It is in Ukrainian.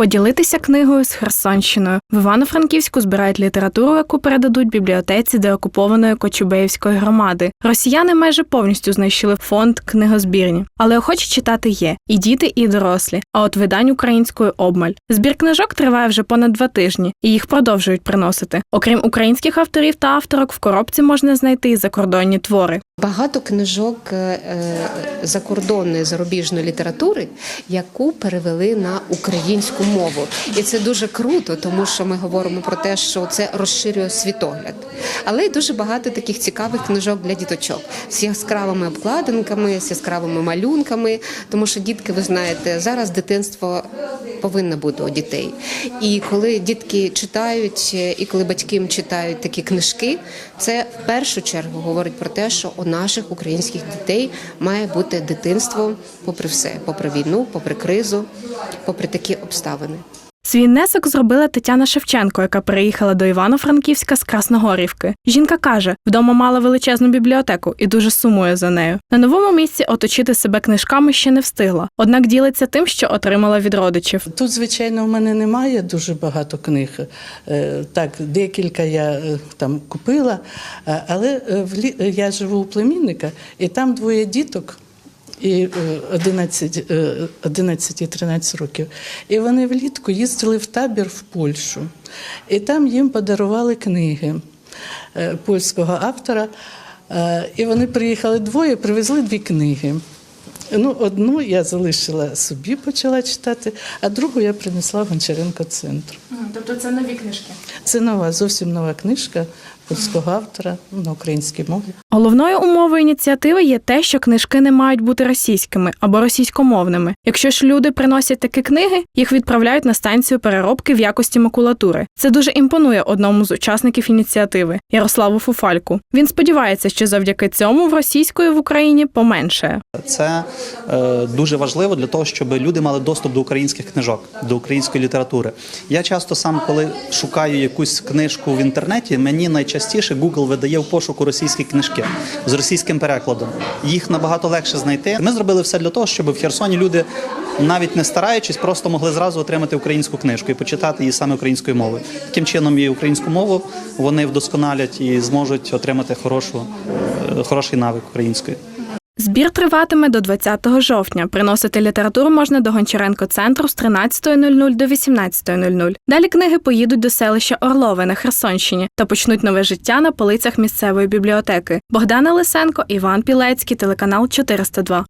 Поділитися книгою з Херсонщиною. В Івано-Франківську збирають літературу, яку передадуть бібліотеці деокупованої Кочубеївської громади. Росіяни майже повністю знищили фонд книгозбірні, але охочі читати є і діти, і дорослі. А от видань українською обмаль. Збір книжок триває вже понад два тижні, і їх продовжують приносити. Окрім українських авторів та авторок, в коробці можна знайти і закордонні твори. Багато книжок е, е, закордонної зарубіжної літератури, яку перевели на українську мову, і це дуже круто, тому що ми говоримо про те, що це розширює світогляд. Але й дуже багато таких цікавих книжок для діточок з яскравими обкладинками, з яскравими малюнками, тому що дітки, ви знаєте, зараз дитинство повинно бути у дітей. І коли дітки читають, е, і коли батьки їм читають такі книжки, це в першу чергу говорить про те, що у наших українських дітей має бути дитинство попри все, попри війну, попри кризу, попри такі обставини. Свій внесок зробила Тетяна Шевченко, яка переїхала до Івано-Франківська з Красногорівки. Жінка каже, вдома мала величезну бібліотеку і дуже сумує за нею. На новому місці оточити себе книжками ще не встигла, однак ділиться тим, що отримала від родичів. Тут, звичайно, в мене немає дуже багато книг. Е, Так, декілька я е, там купила, е, але я живу у племінника, і там двоє діток. І е, 11, е, 11 і 13 років. І вони влітку їздили в табір в Польщу. І там їм подарували книги е, польського автора. Е, І вони приїхали двоє, привезли дві книги. Ну, одну я залишила собі, почала читати, а другу я принесла в Гончаренко центр. Тобто це нові книжки. Це нова, зовсім нова книжка польського автора на українській мові. Головною умовою ініціативи є те, що книжки не мають бути російськими або російськомовними. Якщо ж люди приносять такі книги, їх відправляють на станцію переробки в якості макулатури. Це дуже імпонує одному з учасників ініціативи Ярославу Фуфальку. Він сподівається, що завдяки цьому в російської в Україні поменшає. Це е, дуже важливо для того, щоб люди мали доступ до українських книжок, до української літератури. Я часто сам, коли шукаю якусь книжку в інтернеті, мені найчастіше Google видає в пошуку російські книжки з російським перекладом. Їх набагато легше знайти. Ми зробили все для того, щоб в Херсоні люди. Навіть не стараючись, просто могли зразу отримати українську книжку і почитати її саме українською мовою. Таким чином, і українську мову вони вдосконалять і зможуть отримати хорошу, е, хороший навик української. Збір триватиме до 20 жовтня. Приносити літературу можна до Гончаренко центру з 13.00 до 18.00. Далі книги поїдуть до селища Орлове на Херсонщині та почнуть нове життя на полицях місцевої бібліотеки. Богдана Лисенко, Іван Пілецький, телеканал 402.